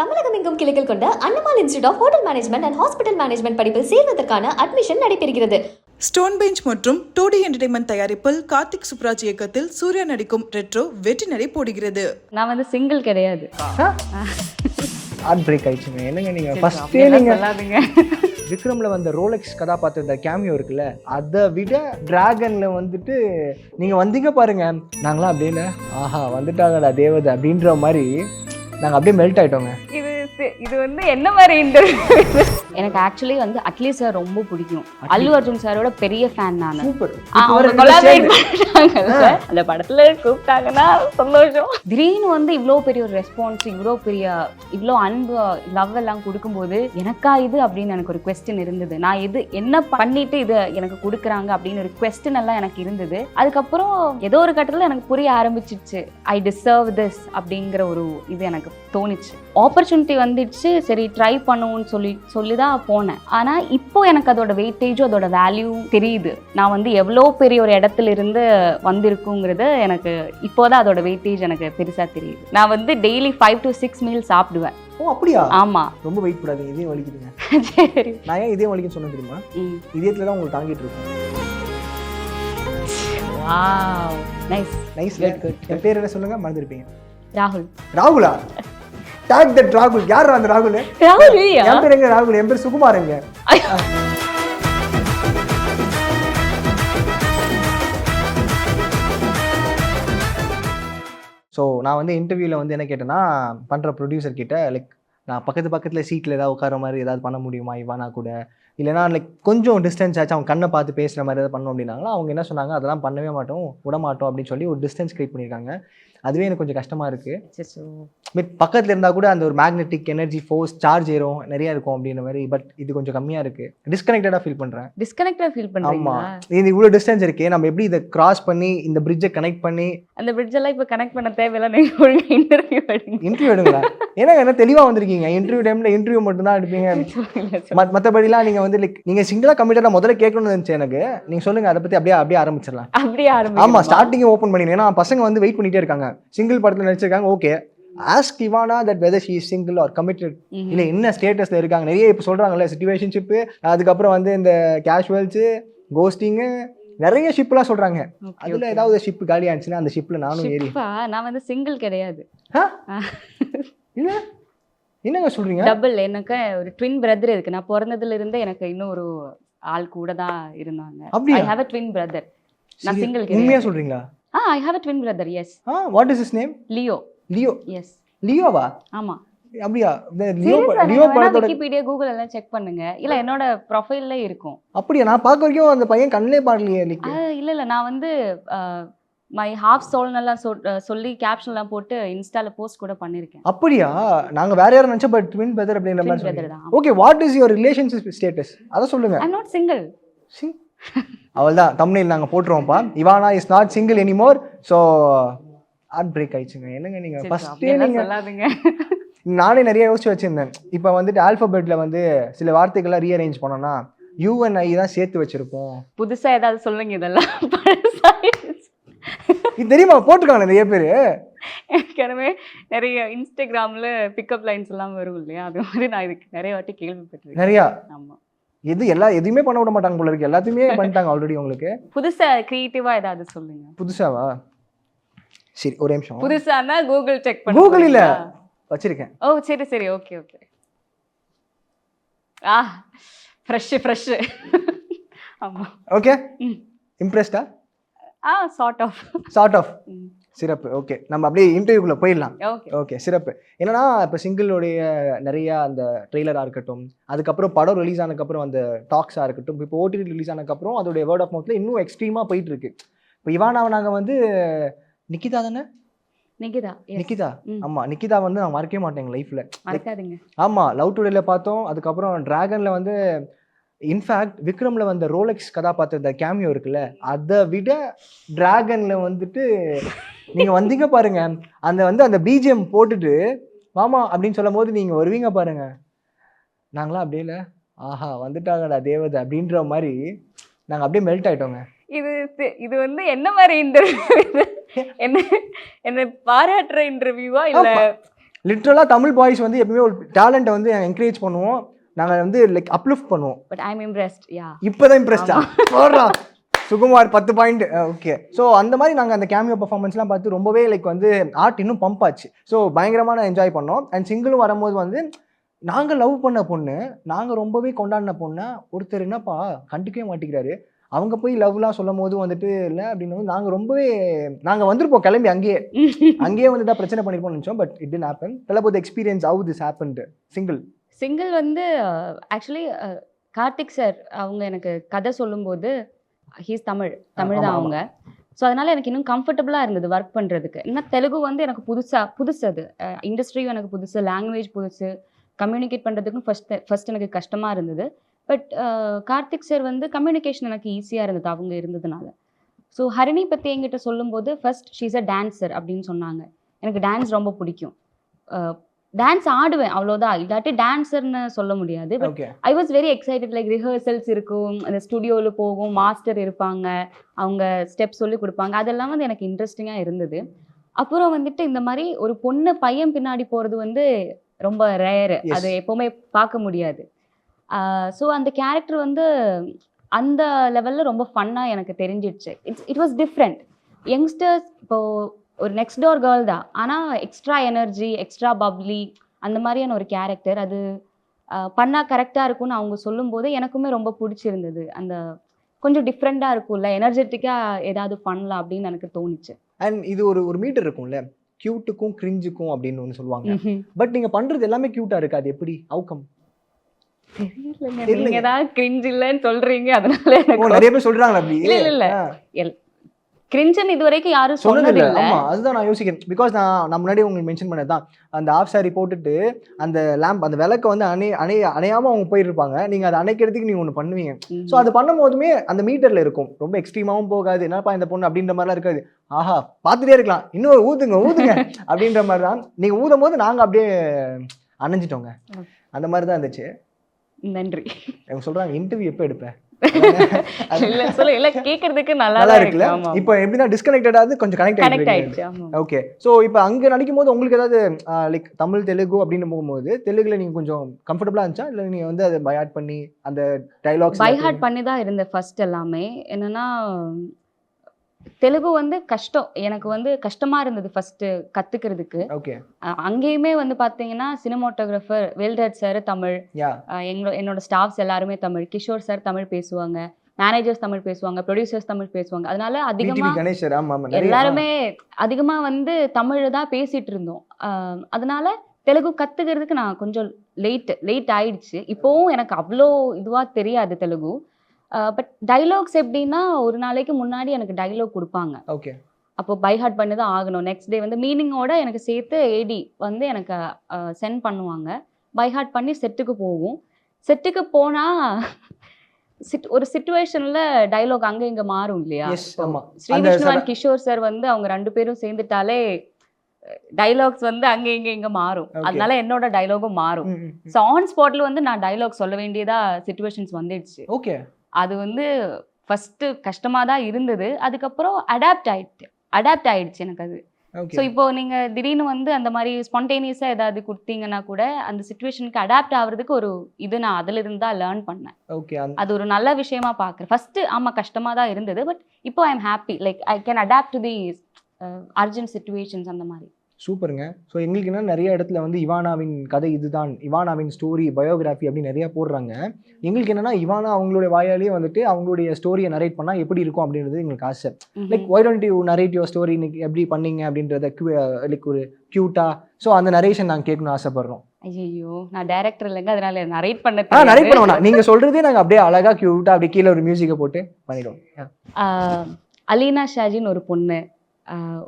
தமிழகம் எங்கும் கிளைகள் கொண்ட Annamal institute of hotel management and hospital management படிப்பில் சேர்வதற்கான அட்மிஷன் நடைபெறுகிறது. ஸ்டோன் பெஞ்ச் மற்றும் டூடி என்டர்டைன்மெண்ட் தயாரிப்பில் கார்த்திக் சுப்ராஜ் இயக்கத்தில் சூர்யா நடிக்கும் ரெட்ரோ வெற்றி நடை போடுகிறது. நான் வந்து சிங்கிள் கிடையாது. ஹார்ட் பிரேக் ஆயிடுச்சுங்க. என்னங்க நீங்க? ஃபர்ஸ்டே நீங்க சொல்லாதீங்க. விக்ரம்ல வந்த ரோலெக்ஸ் கதாபாத்திர கேமியோ இருக்குல்ல அதை விட டிராகன்ல வந்துட்டு நீங்க வந்தீங்க பாருங்க. நாங்களாம் அப்படியே இல்ல, ஆஹா வந்துட்டாங்கடா தேவதை அப்படின்ற மாதிரி நாங்கள் அப்படியே மெல்ட் ஆயிட்டோங்க. இது இது வந்து என்ன மாதிரி இன்டர்வியூ எனக்கு ஆக்சுவலி வந்து அட்லீஸ்ட் சார் ரொம்ப பிடிக்கும். அல்லு அர்ஜுன் சாரோட பெரிய ஃபேன் நான். அந்த படத்துல கூப்பிட்டாங்கன்னா சந்தோஷம். திடீர்னு வந்து இவ்வளோ பெரிய ஒரு ரெஸ்பான்ஸ் இவ்வளோ பெரிய இவ்வளோ அன்பு லவ் எல்லாம் கொடுக்கும்போது எனக்கா இது அப்படின்னு எனக்கு ஒரு கொஸ்டின் இருந்தது. நான் இது என்ன பண்ணிட்டு இது எனக்கு கொடுக்குறாங்க அப்படின்னு ஒரு கொஸ்டின் எல்லாம் எனக்கு இருந்தது. அதுக்கப்புறம் ஏதோ ஒரு கட்டத்தில் எனக்கு புரிய ஆரம்பிச்சிருச்சு. ஐ டிசர்வ் திஸ் அப்படிங்கிற ஒரு இது எனக்கு தோணுச்சு. ஆப்பர்ச்சுனிட்டி வந்துடுச்சு. சரி ட்ரை பண்ணுவோம்னு சொல்லி சொல்லி தான் போனேன். ஆனால் இப்போ எனக்கு அதோட வெயிட்டேஜும் அதோட வேல்யூ தெரியுது. நான் வந்து எவ்வளோ பெரிய ஒரு இடத்துல இருந்து வந்திருக்குங்கிறது எனக்கு இப்போதான் அதோட வெயிட்டேஜ் எனக்கு பெருசாக தெரியுது. நான் வந்து daily five to six meal சாப்பிடுவேன். ஓ அப்படியா? ஆமாம் ரொம்ப வெயிட் போடாதீங்க இதயம் வலிக்குதுங்க. சரி. நான் ஏன் இதயம் வலிக்குன்னு சொன்னேன் தெரியுமா? இதயத்துல தான் உங்களுக்கு தாங்கிட்டு இருக்கும் வாவ் நைஸ் நைஸ் good, என் பேர் என்ன சொல்லுங்க? மறந்துருப்பீங்க. ராகுல். ராகுலா? டேக் தட் ராகுல் யார் அந்த ராகுல் ராகுல் இல்லையா? என் பேர் எங்க ராகுல் என் பேர் சுகுமாருங்க. ஸோ நான் வந்து இன்டர்வியூவில் வந்து என்ன கேட்டேன்னா பண்ணுற ப்ரொடியூசர் கிட்ட லைக் நான் பக்கத்து பக்கத்தில் சீட்டில் ஏதாவது உட்கார மாதிரி ஏதாவது பண்ண முடியுமா இவானா கூட? இல்லைனா லைக் கொஞ்சம் டிஸ்டன்ஸ் ஆச்சு அவங்க கண்ணை பார்த்து பேசுகிற மாதிரி ஏதாவது பண்ணோம் அப்படின்னாங்களா அவங்க என்ன சொன்னாங்க அதெல்லாம் பண்ணவே மாட்டோம் விட மாட்டோம் அப்படின்னு சொல்லி ஒரு டிஸ்டன்ஸ் கிரியேட் பண்ணியிருக்காங்க. அதுவே எனக்கு கொஞ்சம் கஷ்டமாக இருக்குது பக்கத்தில் இருந்தால் கூட அந்த ஒரு மேக்னெட்டிக் எனர்ஜி ஃபோர்ஸ் சார்ஜ் ஏறும் நிறைய இருக்கும் அப்படின்ற மாதிரி பட் இது கொஞ்சம் கம்மியாக இருக்குது டிஸ்கனெக்டடாக ஃபீல் பண்ணுறேன் டிஸ்கனெக்டட் ஃபீல் ஆமாம் பண்றீங்களா? இது இவ்வளோ டிஸ்டன்ஸ் இருக்கே நம்ம எப்படி இதை கிராஸ் பண்ணி இந்த பிரிட்ஜை கனெக்ட் பண்ணி அந்த பிரிட்ஜ் எல்லாம் இப்போ கனெக்ட் பண்ண தேவையில்ல நீங்க ஒழுங்கா இன்டர்வியூ எடுங்க. இன்டர்வியூ எடுங்களா? ஏன்னா என்ன தெளிவாக வந்திருக்கீங்க. இன்டர்வியூ டைமில் இன்டர்வியூ மட்டும் தான் எடுப்பீங்க. மற்றபடிலாம் நீங்கள் வந்து லைக் நீங்கள் சிங்கிளாக கம்மிட்டடாக முதல்ல கேட்கணும்னு இருந்துச்சு எனக்கு. நீங்கள் சொல்லுங்கள் அதை பற்றி அப்படியே அப்படியே ஆரம்பிச்சிடலாம். அப்படியே ஆரம்பிக்கும் ஆமாம் ஸ்டார்டிங் ஓப்பன் பண்ணிடுங்க. ஏன்னா பசங்க வந்து வெயிட் பண்ணிட்டே இருக்காங்க. சிங்கிள் படத்தில் நடிச்சிருக்காங்க okay ask Ivana that whether she single or committed இல்லை என்ன ஸ்டேட்டஸில் இருக்காங்க? நிறைய இப்போ சொல்கிறாங்கல்ல சிச்சுவேஷன்ஷிப்பு அதுக்கப்புறம் வந்து இந்த கேஷுவல்ஸு கோஸ்டிங்கு நிறைய ஷிப்லாம் சொல்கிறாங்க அதில் ஏதாவது ஷிப் காலி ஆச்சுன்னா அந்த ஷிப்பில் நானும் ஏறி. நான் வந்து சிங்கிள் கிடையாது? இல்லை? என்னங்க சொல்கிறீங்க டபுள் எனக்கு ஒரு ட்வின் பிரதர் இருக்கு. நான் பிறந்ததுல இருந்தே எனக்கு இன்னும் ஒரு ஆள் கூட தான் இருந்தாங்க? I have a twin brother நான் சிங்கிள் உண்மையா கிடையாது. சொல்கிறீங்களா ஆ I have a twin brother yes ah what is is name Leo Leo yes லியோவா ஆமா. அப்படியா? லியோ லியோ படத்தோட விக்கிபீடியா கூகுள் எல்லாம் செக் பண்ணுங்க. இல்ல என்னோட ப்ரொஃபைல்ல இருக்கும். அப்படியா? நான் பார்க்க வரைக்கும் அந்த பையன் கண்ணிலே பாடலையே இல்ல இல்ல நான் வந்து மை ஹாஃப் சோல்னெல்லாம் சொல்லி கேப்ஷன்லாம் போட்டு இன்ஸ்டால போஸ்ட் கூட பண்ணிருக்கேன். அப்படியா? நாங்க வேற யாரும் நினைச்சா பட் ட்வின் பிரதர் ட்வின் மாதிரி okay what is your relationship status அதை சொல்லுங்க. ஐ நாட் சிங்கிள் அவள் தான் தமிழில் நாங்கள் போட்டுருவோம்ப்பா. Ivana is not single anymore so heart break ஆயிடுச்சுங்க. என்னங்க நீங்கள் ஃபஸ்ட்டே நீங்கள் நானே நிறைய யோசிச்சு வச்சிருந்தேன். இப்போ வந்துட்டு ஆல்ஃபபெட்ல வந்து சில வார்த்தைகள்லாம் ரீஅரேஞ்ச் பண்ணோம்னா யூஎன்ஐ தான் சேர்த்து வச்சிருப்போம். புதுசா ஏதாவது சொல்லுங்க இதெல்லாம். இது தெரியுமா? போட்டிருக்காங்க நிறைய பேர். ஏற்கனவே நிறைய இன்ஸ்டாகிராம்ல பிக்கப் லைன்ஸ் எல்லாம் வரும் இல்லையா? அது மாதிரி நான் இதுக்கு நிறைய வாட்டி கேள்விப்பட்டிருக்கேன். நிறையா. ஆமா. எது எல்லா எதுவுமே பண்ண விட மாட்டாங்க போல இருக்கு. எல்லாத்தையுமே பண்ணிட்டாங்க ஆல்ரெடி உங்களுக்கு. புதுசா கிரியேட்டிவா ஏதாவது சொல்லுங்க. புதுசாவா? சரி ஒரு நிமிஷம். புதுசானா கூகுள் செக் பண்ண கூகுள் இல்ல? வச்சிருக்கேன். ஓ சரி சரி okay okay ah fresh fresh ஆமா. ஓகே. இம்ப்ரெஸ்டா ah sort of sort of சிறப்பு. ஓகே நம்ம அப்படியே இன்டர்வியூக்குள்ள போயிடலாம். ஓகே சிறப்பு. என்னன்னா இப்போ சிங்கிளுடைய நிறைய அந்த ட்ரெய்லராக இருக்கட்டும் அதுக்கப்புறம் படம் ரிலீஸ் ஆனதுக்கப்புறம் அந்த டாக்ஸாக இருக்கட்டும் இப்போ ஓடிடி ரிலீஸ் ஆனதுக்கப்புறம் அதோடைய வேர்ட் ஆஃப் மவுத்தில் இன்னும் எக்ஸ்ட்ரீமாக போயிட்டு இருக்கு. இப்போ இவானாவை நாங்கள் வந்து நிக்கிதா தானே? நிகிதா. நிக்கிதா? ம். ஆமாம் நிக்கிதா வந்து நான் மறக்கவே மாட்டேன் லைஃப்பில் மறக்காதீங்க. ஆமாம் லவ் டுடேல பார்த்தோம் அதுக்கப்புறம் டிராகனில் வந்து இன்ஃபேக்ட் விக்ரமில் வந்த ரோலெக்ஸ் கதாபாத்திர கேமியோ இருக்குல்ல அதை விட டிராகனில் வந்துட்டு நீங்கள் வந்தீங்க பாருங்க. அந்த வந்து அந்த பிஜிஎம் போட்டுட்டு மாமா அப்படின்னு சொல்லும் போது நீங்கள் வருவீங்க பாருங்க. நாங்களாம் அப்படியே இல்லை ஆஹா வந்துட்டாங்கடா தேவதை அப்படின்ற மாதிரி நாங்கள் அப்படியே மெல்ட் ஆயிட்டோங்க. இது இது வந்து என்ன மாதிரி இன்டர்வியூ என்ன என்ன பாராட்டுற இன்டர்வியூவா இல்ல. லிட்ரலாக தமிழ் பாய்ஸ் வந்து எப்பவுமே ஒரு டேலண்ட்டை வந்து என்கரேஜ் பண்ணுவோம். நாங்கள் வந்து லைக் அப்லிஃப்ட் பண்ணுவோம். பட் ஐ இம்ப்ரெஸ்ட் யா இப்போதான் இம்ப்ரெஸ்டா போடுறா. சுகுமார் பத்து பாயிண்ட் ஓகே ஸோ அந்த மாதிரி நாங்கள் அந்த கேமியோ பர்ஃபார்மன்ஸ்லாம் பார்த்து ரொம்பவே லைக் வந்து ஆர்ட் இன்னும் பம்ப் ஆச்சு. ஸோ பயங்கரமான என்ஜாய் பண்ணோம். அண்ட் சிங்கிளும் வரும்போது வந்து நாங்கள் லவ் பண்ண பொண்ணு நாங்கள் ரொம்பவே கொண்டாடின பொண்ணை ஒருத்தர் என்னப்பா கண்டுக்கவே மாட்டேங்கிறாரு. அவங்க போய் லவ்லாம் சொல்லும் போது வந்துட்டு இல்லை அப்படின்னு நாங்கள் ரொம்பவே நாங்கள் வந்திருப்போம் கிளம்பி அங்கேயே. அங்கேயே வந்து தான் பிரச்சனை பண்ணிருப்போம்னு நினச்சோம் but it didn't happen Thalapathy experience how this happened single single வந்து ஆக்சுவலி கார்த்திக் சார் அவங்க எனக்கு கதை சொல்லும்போது ஹீஸ் தமிழ் தமிழ் தான். அவங்க. ஸோ அதனால எனக்கு இன்னும் கம்ஃபர்டபுளாக இருந்தது ஒர்க் பண்ணுறதுக்கு ஏன்னா தெலுங்கு வந்து எனக்கு புதுசா புதுசு அது. இண்டஸ்ட்ரியும் எனக்கு புதுசு லாங்குவேஜ் புதுசு கம்யூனிகேட் பண்ணுறதுக்கும் ஃபர்ஸ்ட் ஃபர்ஸ்ட் எனக்கு கஷ்டமாக இருந்தது. பட் கார்த்திக் சார் வந்து கம்யூனிகேஷன் எனக்கு ஈஸியாக இருந்தது அவங்க இருந்ததுனால. ஸோ ஹரிணி பற்றி என்கிட்ட சொல்லும்போது ஃபர்ஸ்ட் ஷீஸ் அ டான்சர் அப்படின்னு சொன்னாங்க. எனக்கு டான்ஸ் ரொம்ப பிடிக்கும். டான்ஸ் ஆடுவேன் அவ்வளோதான் இல்லாட்டி டான்ஸர்னு சொல்ல முடியாது. But I was very excited like rehearsals இருக்கும் அந்த ஸ்டுடியோவில் போகும் மாஸ்டர் இருப்பாங்க அவங்க ஸ்டெப் சொல்லி கொடுப்பாங்க. அதெல்லாம் வந்து எனக்கு இன்ட்ரெஸ்டிங்காக இருந்தது. அப்புறம் வந்துட்டு இந்த மாதிரி ஒரு பொண்ணு பையன் பின்னாடி போகிறது வந்து ரொம்ப ரேரு. அது எப்போவுமே பார்க்க முடியாது. ஸோ அந்த கேரக்டர் வந்து அந்த லெவலில் ரொம்ப ஃபன்னாக எனக்கு தெரிஞ்சிடுச்சு. It's it was different youngsters இப்போ ஒரு நெக்ஸ்ட் டோர் கேர்ள் தான். ஆனால் எக்ஸ்ட்ரா எனர்ஜி எக்ஸ்ட்ரா பப்ளி அந்த மாதிரியான ஒரு கேரக்டர் அது ஆஹ் பண்ணா கரெக்டாக இருக்கும்னு அவங்க சொல்லும்போது எனக்குமே ரொம்ப பிடிச்சிருந்தது. அந்த கொஞ்சம் டிஃப்ரெண்ட்டாக இருக்கும்ல எனர்ஜெட்டிக்காக ஏதாவது பண்ணலாம் அப்படின்னு எனக்கு தோணுச்சு. அண்ட் இது ஒரு ஒரு மீட்டர் இருக்கும்ல. கியூட்டுக்கும் கிரிஞ்சுக்கும் அப்படின்னு ஒன்று சொல்லுவாங்க. பட் நீங்க பண்றது எல்லாமே கியூட்டா இருக்கு. அது எப்படி? அவுக்கம் தெரியலங்க. நீங்க தான் கிரிஞ்ச் இல்லைன்னு சொல்றீங்க அதனால நிறைய பேர் சொல்றாங்களா அப்படி. இல்ல, இல்ல, கிரிஞ்சன் இது வரைக்கும் யாரும் சொன்னது இல்ல. ஆமா அதுதான் நான் யோசிக்கிறேன். பிகாஸ் நான் நான் முன்னாடி உங்களுக்கு மென்ஷன் பண்ணதான் அந்த ஆஃப் சாரி போட்டுட்டு அந்த லேம்ப் அந்த விளக்க வந்து அணை அணைய அணையாம அவங்க போயிருப்பாங்க. நீங்க அதை அணைக்கிறதுக்கு நீங்க ஒன்று பண்ணுவீங்க. ஸோ அது பண்ணும் போதுமே அந்த மீட்டர்ல இருக்கும். ரொம்ப எக்ஸ்ட்ரீமாவும் போகாது. என்னப்பா இந்த பொண்ணு அப்படின்ற மாதிரிலாம் இருக்காது. ஆஹா பார்த்துட்டே இருக்கலாம். இன்னும் ஊதுங்க ஊதுங்க அப்படின்ற மாதிரி தான் நீங்க ஊதும் போது நாங்க அப்படியே அணைஞ்சிட்டோங்க. அந்த மாதிரி தான் இருந்துச்சு. நன்றி. சொல்றாங்க இன்டர்வியூ எப்போ எடுப்பேன் இல்ல சொல்ல இல்ல கேக்குறதுக்கு நல்லா இருக்குல்ல இப்போ எப்படின்னா டிஸ்கனெக்டடாவது கொஞ்சம் கனெக்ட் கனெக்ட் ஆயிடுச்சு ஓகே ஸோ இப்போ அங்கே நடிக்கும் போது உங்களுக்கு ஏதாவது லைக் தமிழ் தெலுங்கு அப்படின்னு போகும்போது தெலுங்குல நீங்கள் கொஞ்சம் கம்ஃபர்டபுளாக இருந்துச்சா? இல்லை நீங்கள் வந்து அதை பயாட் பண்ணி அந்த டைலாக்ஸ் பை ஹார்ட் பண்ணி தான் இருந்தேன் ஃபர்ஸ்ட் எல்லாமே. என்னன்னா தெலுங்கு வந்து கஷ்டம். எனக்கு வந்து கஷ்டமா இருந்தது ஃபர்ஸ்ட் கத்துக்கிறதுக்கு. அங்கேயுமே வந்து பாத்தீங்கன்னா சினிமாட்டோகிராஃபர் வேல்ராஜ் சார் தமிழ் என்னோட ஸ்டாஃப்ஸ் எல்லாருமே தமிழ். கிஷோர் சார் தமிழ் பேசுவாங்க. மேனேஜர்ஸ் தமிழ் பேசுவாங்க. ப்ரொடியூசர்ஸ் தமிழ் பேசுவாங்க. அதனால அதிகமா எல்லாருமே அதிகமா வந்து தமிழ் தான் பேசிட்டு இருந்தோம். அதனால தெலுங்கு கத்துக்கிறதுக்கு நான் கொஞ்சம் லேட் லேட் ஆயிடுச்சு. இப்போவும் எனக்கு அவ்வளோ இதுவா தெரியாது தெலுங்கு. பட் டைலாக்ஸ் எப்படின்னா ஒரு நாளைக்கு முன்னாடி எனக்கு டைலாக் கொடுப்பாங்க. ஓகே அப்போ பை ஹார்ட் பண்ணி தான் ஆகணும். நெக்ஸ்ட் டே வந்து மீனிங்கோட எனக்கு சேர்த்து ஏடி வந்து எனக்கு சென்ட் பண்ணுவாங்க. பை ஹார்ட் பண்ணி செட்டுக்கு போகும் செட்டுக்கு போனா சிட் ஒரு சுச்சுவேஷன்ல டைலாக் அங்க இங்க மாறும் இல்லையா? எஸ் ஆமாம் ஸ்ரீ அந்த விஷ்ணு சர- and கிஷோர் சார் வந்து அவங்க ரெண்டு பேரும் சேர்ந்துட்டாலே டைலாக்ஸ் வந்து அங்க இங்க இங்க மாறும். அதனால என்னோட டைலாகும் மாறும். ஸோ ஆன் ஸ்பாட்ல வந்து நான் டைலாக் சொல்ல வேண்டியதா சுச்சுவேஷன்ஸ் வந்துடுச்சு. ஓகே அது வந்து ஃபர்ஸ்ட் கஷ்டமா தான் இருந்தது. அதுக்கப்புறம் அடாப்ட் ஆயிடுச்சு அடாப்ட் ஆயிடுச்சு எனக்கு அது. ஸோ இப்போ நீங்க திடீர்னு வந்து அந்த மாதிரி ஸ்பான்டேனியஸா ஏதாவது கொடுத்தீங்கன்னா கூட அந்த சுச்சுவேஷனுக்கு அடாப்ட் ஆகுறதுக்கு ஒரு இது நான் அதுல இருந்து தான் லேர்ன் பண்ணேன். ஓகே அது ஒரு நல்ல விஷயமா பார்க்குறேன். ஃபர்ஸ்ட் ஆமா கஷ்டமா தான் இருந்தது பட் இப்போ I am happy like I can adapt to the urgent situations அந்த மாதிரி. சூப்பருங்க. ஸோ எங்களுக்கு என்ன நிறைய இடத்துல வந்து இவானாவின் கதை இதுதான் இவானாவின் ஸ்டோரி பயோகிராஃபி அப்படின்னு நிறைய போடுறாங்க. எங்களுக்கு என்னன்னா இவானா அவங்களுடைய வாயாலேயே வந்துட்டு அவங்களுடைய ஸ்டோரியை நரேட் பண்ணால் எப்படி இருக்கும் அப்படின்றது எங்களுக்கு ஆசை. Like why don't you narrate your story இன்னைக்கு எப்படி பண்ணீங்க அப்படின்றத லைக் ஒரு க்யூட்டா ஸோ அந்த நரேஷன் நாங்கள் கேட்கணும்னு ஆசைப்படுறோம். ஐயோ நான் டைரக்டர் இல்லைங்க அதனால நரேட் பண்ண ஆ நரேட். பண்ண வேணாம். நீங்கள் சொல்கிறதே நாங்கள் அப்படியே அழகாக க்யூட்டாக அப்படியே கீழே ஒரு மியூசிக்கை போட்டு பண்ணிடுவோம். அலீனா ஷாஜின்னு ஒரு பொண்ணு.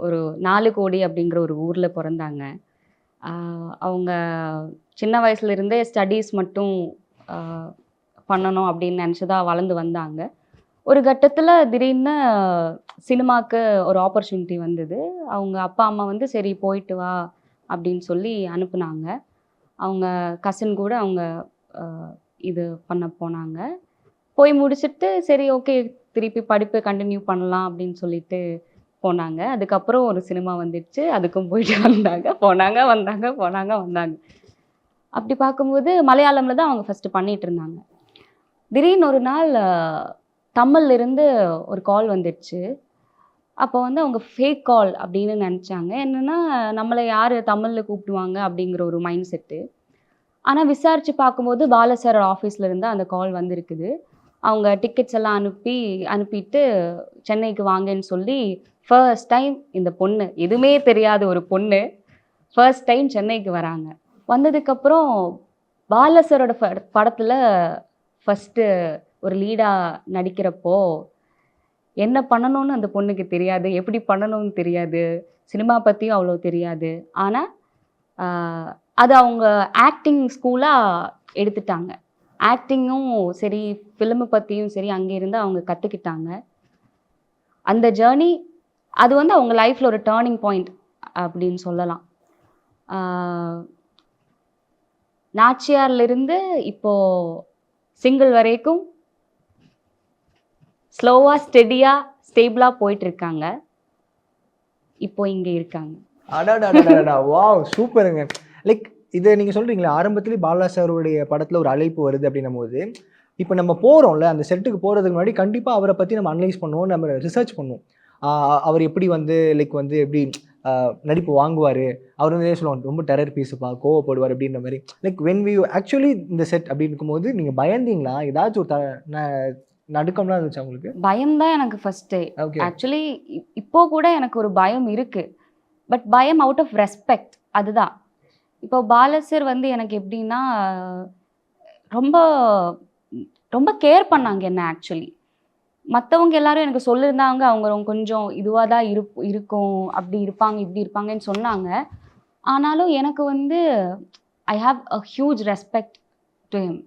ஒரு நாலு கோடி அப்படிங்கிற ஒரு ஊரில் பிறந்தாங்க. அவங்க சின்ன வயசுலேருந்தே ஸ்டடீஸ் மட்டும் பண்ணணும் அப்படின்னு நினச்சதா வளர்ந்து வந்தாங்க. ஒரு கட்டத்தில் திடீர்னு சினிமாக்கு ஒரு ஆப்பர்ச்சுனிட்டி வந்தது. அவங்க அப்பா அம்மா வந்து சரி போயிட்டு வா அப்படின்னு சொல்லி அனுப்புனாங்க. அவங்க கசின் கூட அவங்க இது பண்ண போனாங்க. போய் முடிச்சுட்டு சரி ஓகே திருப்பி படிப்பு கண்டினியூ பண்ணலாம் அப்படின்னு சொல்லிட்டு போனாங்க. அதுக்கப்புறம் ஒரு சினிமா வந்துடுச்சு. அதுக்கும் போயிட்டு வந்தாங்க. போனாங்க வந்தாங்க போனாங்க வந்தாங்க. அப்படி பார்க்கும்போது மலையாளமில் தான் அவங்க ஃபஸ்ட்டு பண்ணிகிட்டு இருந்தாங்க. திடீர்னு ஒரு நாள் தமிழ்லேருந்து தமிழ்ல இருந்து ஒரு கால் வந்துடுச்சு. அப்போ வந்து அவங்க ஃபேக் கால் அப்படின்னு நினச்சாங்க. என்னென்னா நம்மளை யார் தமிழில் கூப்பிடுவாங்க அப்படிங்கிற ஒரு மைண்ட் செட்டு ஆனால் விசாரித்து பார்க்கும்போது பாலசர் ஆஃபீஸில் இருந்து அந்த கால் வந்திருக்குது. அவங்க டிக்கெட்ஸ் எல்லாம் அனுப்பி அனுப்பிட்டு சென்னைக்கு வாங்கன்னு சொல்லி ஃபர்ஸ்ட் டைம் இந்த பொண்ணு எதுவுமே தெரியாத ஒரு பொண்ணு ஃபர்ஸ்ட் டைம் சென்னைக்கு வராங்க. வந்ததுக்கப்புறம் பாலசரோட பட- படத்தில் ஃபஸ்ட்டு ஒரு லீடாக நடிக்கிறப்போ என்ன பண்ணணும்னு அந்த பொண்ணுக்கு தெரியாது எப்படி பண்ணணும்னு தெரியாது சினிமா பற்றியும் அவ்வளோ தெரியாது. ஆனால் அது அவங்க ஆக்டிங் ஸ்கூலாக எடுத்துட்டாங்க. ஆக்டிங்கும் சரி ஃபிலிமை பற்றியும் சரி அங்கே இருந்து அவங்க கற்றுக்கிட்டாங்க அந்த ஜேர்னி அது வந்து அவங்க லைஃப்பில் ஒரு டேர்னிங் பாயிண்ட் அப்படின்னு சொல்லலாம். நாச்சியார்லேருந்து இப்போ சிங்கிள் வரைக்கும் ஸ்லோவாக ஸ்டெடியாக ஸ்டேபிளாக போயிட்டு இருக்காங்க இப்போ இங்கே இருக்காங்க. அடாடா வாவ் சூப்பருங்க லைக் இதை நீங்கள் சொல்கிறீங்களா ஆரம்பத்துலேயே பாலா சாருடைய படத்தில் ஒரு அழைப்பு வருது அப்படின்னும் போது இப்போ நம்ம போகிறோம்ல அந்த செட்டுக்கு போகிறதுக்கு முன்னாடி கண்டிப்பாக அவரை பற்றி நம்ம அனலைஸ் பண்ணுவோம் நம்ம ரிசர்ச் பண்ணுவோம். அவர் எப்படி வந்து லைக் வந்து எப்படி நடிப்பு வாங்குவார்? அவர் வந்து சொல்லுவாங்க? ரொம்ப டெரர் பீஸுப்பா கோவப்படுவார் அப்படின்ற மாதிரி. லைக் வென் வி ஆக்சுவலி இந்த செட் அப்படி இருக்கும்போது நீங்கள் பயந்தீங்களா? ஏதாச்சும் ஒரு த ந- நடுக்கம்லாம் இருந்துச்சா உங்களுக்கு? பயம்தான் எனக்கு ஃபஸ்ட்டு ஓகே ஆக்சுவலி இப்போ கூட எனக்கு ஒரு பயம் இருக்கு. பட் பயம் அவுட் ஆஃப் ரெஸ்பெக்ட் அதுதான். இப்போ பாலசர் வந்து எனக்கு எப்படின்னா ரொம்ப ரொம்ப கேர் பண்ணாங்க என்ன ஆக்சுவலி மற்றவங்க எல்லாரும் எனக்கு சொல்லியிருந்தாங்க அவங்க கொஞ்சம் இதுவாக தான் இருப் இருக்கும். அப்படி இருப்பாங்க இப்படி இருப்பாங்கன்னு சொன்னாங்க. ஆனாலும் எனக்கு வந்து I have a huge respect to him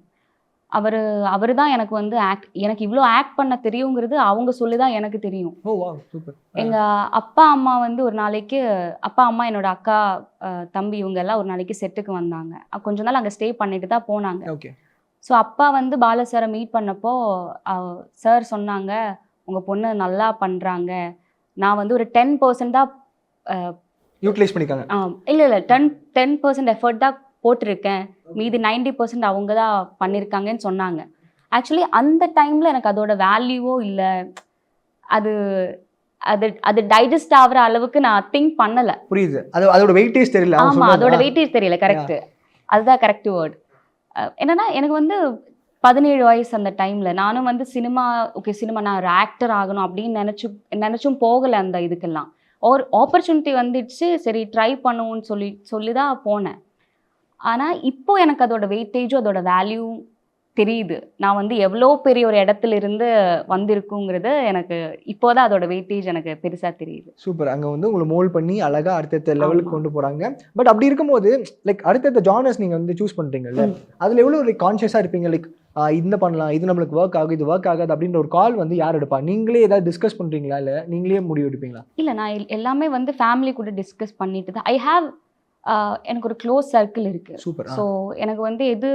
அவர் அவர் தான் எனக்கு வந்து ஆக்ட் எனக்கு இவ்வளோ ஆக்ட் பண்ண தெரியுங்கிறது அவங்க சொல்லி தான் எனக்கு தெரியும். ஓ வா சூப்பர் எங்க அப்பா அம்மா வந்து ஒரு நாளைக்கு அப்பா அம்மா என்னோட அக்கா தம்பி இவங்க எல்லாம் ஒரு நாளைக்கு செட்டுக்கு வந்தாங்க. கொஞ்ச நாள் அங்கே ஸ்டே பண்ணிட்டு தான் போனாங்க. ஸோ அப்பா வந்து பால சாரை மீட் பண்ணப்போ சார் சொன்னாங்க உங்க பொண்ணு நல்லா பண்றாங்க. நான் வந்து ஒரு டென் பர்சன்ட் தான் யூட்டிலைஸ் பண்ணிக்காங்க. இல்லை இல்லை டென் டென் பர்சன்ட் எஃபர்ட் தான் போட்டிருக்கேன். மீதி நைன்டி பர்சன்ட் அவங்க தான் பண்ணியிருக்காங்கன்னு சொன்னாங்க. ஆக்சுவலி அந்த டைமில் எனக்கு அதோட வேல்யூவோ இல்லை. அது அது அது டைஜஸ்ட் ஆகுற அளவுக்கு நான் திங்க் பண்ணலை. புரியுது. அது அதோட வெயிட்டேஜ் தெரியல. ஆமா. அதோட வெயிட்டேஜ் தெரியல. கரெக்ட் அதுதான் கரெக்ட் வேர்ட் என்னன்னா எனக்கு வந்து பதினேழு வயசு அந்த டைம்ல நானும் வந்து சினிமா ஓகே சினிமா நான் ஒரு ஆக்டர் ஆகணும் அப்படின்னு நினைச்சு நினைச்சும் போகல அந்த இதுக்கெல்லாம். ஒரு ஆப்பர்ச்சுனிட்டி வந்துடுச்சு சரி ட்ரை பண்ணுவோம்னு சொல்லி சொல்லி தான் போனேன். ஆனா இப்போ எனக்கு அதோட வெயிட்டேஜும் அதோட வேல்யூவும் தெரியுது. நான் வந்து எவ்வளோ பெரிய ஒரு இடத்துல இருந்து வந்திருக்குங்கிறது எனக்கு இப்போதான் அதோட வெயிட்டேஜ் எனக்கு பெருசா தெரியுது. சூப்பர். அங்க வந்து உங்களை மோல்ட் பண்ணி அழகா அடுத்தடுத்த லெவலுக்கு. கொண்டு போறாங்க. பட் அப்படி இருக்கும்போது லைக் அடுத்தடுத்த ஜானர்ஸ் நீங்க வந்து சூஸ் பண்றீங்கல்ல ம். அதுல எவ்வளவு லைக் கான்ஷியஸா இருப்பீங்க? லைக் இந்த பண்ணலாம். இது நம்மளுக்கு ஒர்க் ஆகும். இது ஒர்க் ஆகாது. அப்படின்ற ஒரு கால் வந்து யார் எடுப்பா? நீங்களே ஏதாவது டிஸ்கஸ் பண்றீங்களா? இல்ல நீங்களே முடிவு எடுப்பீங்களா? இல்லை நான் எல்- எல்லாமே வந்து ஃபேமிலி கூட டிஸ்கஸ் பண்ணிட்டு தான். ஐ ஹாவ் எனக்கு ஒரு க்ளோஸ் சர்க்கிள் இருக்கு. சூப்பர். ஸோ எனக்கு வந்து எது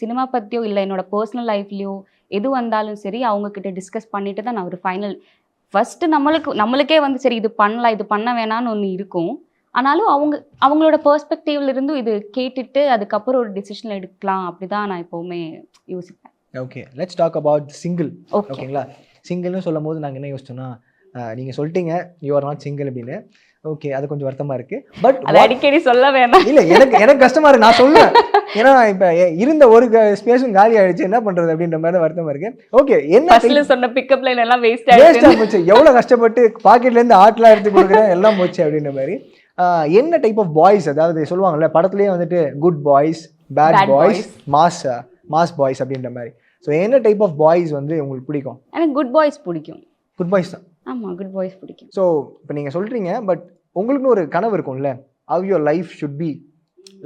சினிமா பற்றியோ இல்லை என்னோட பர்சனல் லைஃப்லையோ எது வந்தாலும் சரி அவங்க கிட்ட டிஸ்கஸ் பண்ணிட்டு தான் நான் ஒரு ஃபைனல் ஃபர்ஸ்ட் நம்மளுக்கு நம்மளுக்கே வந்து சரி இது பண்ணலாம் இது பண்ண வேணாம்னு ஒன்று இருக்கும். ஆனாலும் அவங்க அவங்களோட பெர்ஸ்பெக்டிவ்ல இருந்தும் இது கேட்டுட்டு அதுக்கப்புறம் ஒரு டிசிஷன் எடுக்கலாம் அப்படிதான் நான் எப்பவுமே யோசிப்பேன். Okay let's talk about single okay ஓகேங்களா சிங்கிள்னு சொல்லும் போது நாங்கள் என்ன யோசிச்சோம்னா ஆஹ் நீங்க சொல்லிட்டீங்க யூ ஆர் நாட் சிங்கிள் அப்படின்னு. ஓகே அது கொஞ்சம் வருத்தமா இருக்கு. பட் அதை அடிக்கடி சொல்ல வேணாம். இல்ல எனக்கு எனக்கு கஷ்டமா இருக்கு. நான் சொல்லுவேன் ஏன்னா இப்ப இருந்த ஒரு ஸ்பேஸும் காலி ஆயிடுச்சு. என்ன பண்றது அப்படின்ற மாதிரி தான் வருத்தமா இருக்கு. ஓகே என்ன சொன்ன பிக்கப் லைன் எல்லாம் வேஸ்ட் வேஸ்டா ஆயிடுச்சு போச்சு. எவ்வளவு கஷ்டப்பட்டு பாக்கெட்ல இருந்து ஆட்லாம் எடுத்து கொடுக்குறேன். எல்லாம் போச்சு அப்படின்ற மாதிரி. என்ன டைப் ஆஃப் பாய்ஸ் அதாவது சொல்லுவாங்கல்ல படத்துலயே வந்துட்டு good boys bad boys. Mass mass boys அப்படின்ற மாதிரி. ஸோ என்ன டைப் ஆஃப் பாய்ஸ் வந்து உங்களுக்கு பிடிக்கும்? எனக்கு குட் பாய்ஸ் பிடிக்கும். குட் பாய்ஸ் தான். ஆமா குட் பாய்ஸ் பிடிக்கும். ஸோ இப்போ நீங்கள் சொல்கிறீங்க பட் உங்களுக்குன்னு ஒரு கனவு இருக்கும்ல how your life should be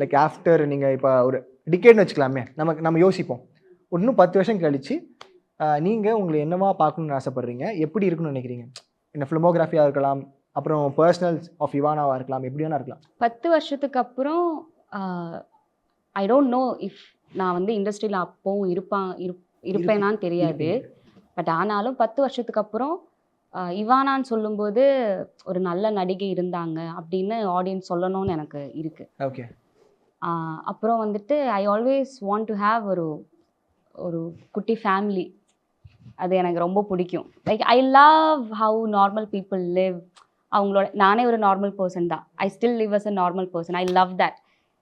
like after நீங்கள் இப்போ ஒரு டிக்கெட்னு வச்சுக்கலாமே நமக்கு நம்ம யோசிப்போம். இன்னும் பத்து வருஷம் கழிச்சு நீங்கள் உங்களை என்னவா பார்க்கணும்னு ஆசைப்படுறீங்க? எப்படி இருக்கணும்னு நினைக்கிறீங்க? என்ன ஃபிலிமோகிராஃபியாக இருக்கலாம் அப்புறம் பர்சனல் ஆஃப் இவானாவாக இருக்கலாம் எப்படி வேணா இருக்கலாம். பத்து வருஷத்துக்கு அப்புறம் ஐ டோன்ட் நோ இஃப் நான் வந்து இண்டஸ்ட்ரியில் அப்போவும் இருப்பான் இருப் இருப்பேனான்னு தெரியாது. பட் ஆனாலும் பத்து வருஷத்துக்கு அப்புறம் இவானான்னு சொல்லும்போது ஒரு நல்ல நடிகை இருந்தாங்க அப்படின்னு ஆடியன்ஸ் சொல்லணும்னு எனக்கு இருக்கு. ஓகே அப்புறம் வந்துட்டு I always want to have ஒரு ஒரு குட்டி ஃபேமிலி அது எனக்கு ரொம்ப பிடிக்கும். Like I love how normal people live அவங்களோட நானே ஒரு நார்மல் பர்சன் தான். I still live as a normal person I love that